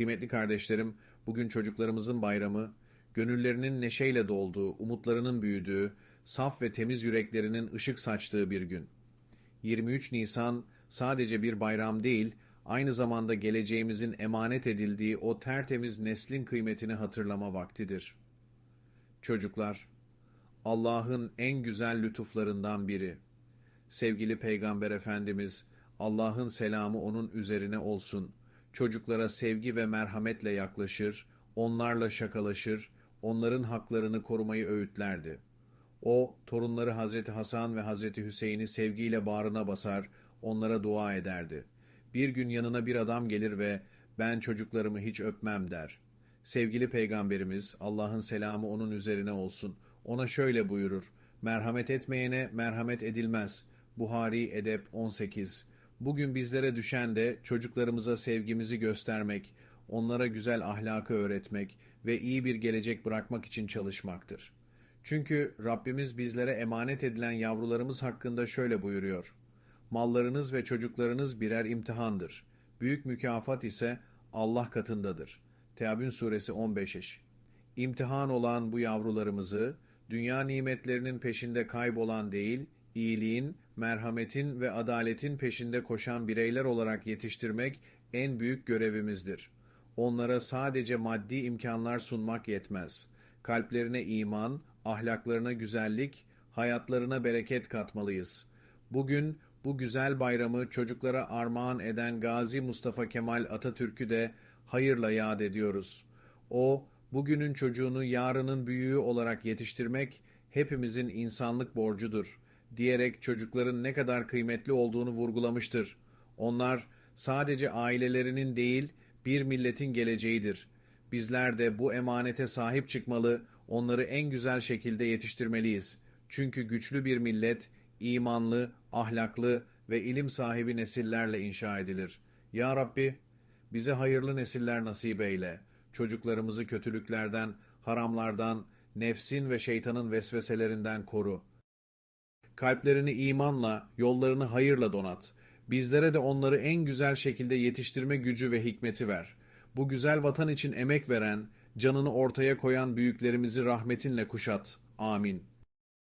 Kıymetli kardeşlerim, bugün çocuklarımızın bayramı, gönüllerinin neşeyle dolduğu, umutlarının büyüdüğü, saf ve temiz yüreklerinin ışık saçtığı bir gün. 23 Nisan sadece bir bayram değil, aynı zamanda geleceğimizin emanet edildiği o tertemiz neslin kıymetini hatırlama vaktidir. Çocuklar, Allah'ın en güzel lütuflarından biri. Sevgili Peygamber Efendimiz, Allah'ın selamı onun üzerine olsun. Çocuklara sevgi ve merhametle yaklaşır, onlarla şakalaşır, onların haklarını korumayı öğütlerdi. O, torunları Hazreti Hasan ve Hazreti Hüseyin'i sevgiyle bağrına basar, onlara dua ederdi. Bir gün yanına bir adam gelir ve ben çocuklarımı hiç öpmem der. Sevgili Peygamberimiz, Allah'ın selamı onun üzerine olsun. Ona şöyle buyurur, merhamet etmeyene merhamet edilmez. Buhari Edep 18 Bugün bizlere düşen de çocuklarımıza sevgimizi göstermek, onlara güzel ahlakı öğretmek ve iyi bir gelecek bırakmak için çalışmaktır. Çünkü Rabbimiz bizlere emanet edilen yavrularımız hakkında şöyle buyuruyor. Mallarınız ve çocuklarınız birer imtihandır. Büyük mükafat ise Allah katındadır. Teabün suresi 15 eş. İmtihan olan bu yavrularımızı dünya nimetlerinin peşinde kaybolan değil, iyiliğin, merhametin ve adaletin peşinde koşan bireyler olarak yetiştirmek en büyük görevimizdir. Onlara sadece maddi imkanlar sunmak yetmez. Kalplerine iman, ahlaklarına güzellik, hayatlarına bereket katmalıyız. Bugün bu güzel bayramı çocuklara armağan eden Gazi Mustafa Kemal Atatürk'ü de hayırla yad ediyoruz. O, bugünün çocuğunu yarının büyüğü olarak yetiştirmek hepimizin insanlık borcudur diyerek çocukların ne kadar kıymetli olduğunu vurgulamıştır. Onlar sadece ailelerinin değil, bir milletin geleceğidir. Bizler de bu emanete sahip çıkmalı, onları en güzel şekilde yetiştirmeliyiz. Çünkü güçlü bir millet, imanlı, ahlaklı ve ilim sahibi nesillerle inşa edilir. Ya Rabbi, bize hayırlı nesiller nasip eyle. Çocuklarımızı kötülüklerden, haramlardan, nefsin ve şeytanın vesveselerinden koru. Kalplerini imanla, yollarını hayırla donat. Bizlere de onları en güzel şekilde yetiştirme gücü ve hikmeti ver. Bu güzel vatan için emek veren, canını ortaya koyan büyüklerimizi rahmetinle kuşat. Amin.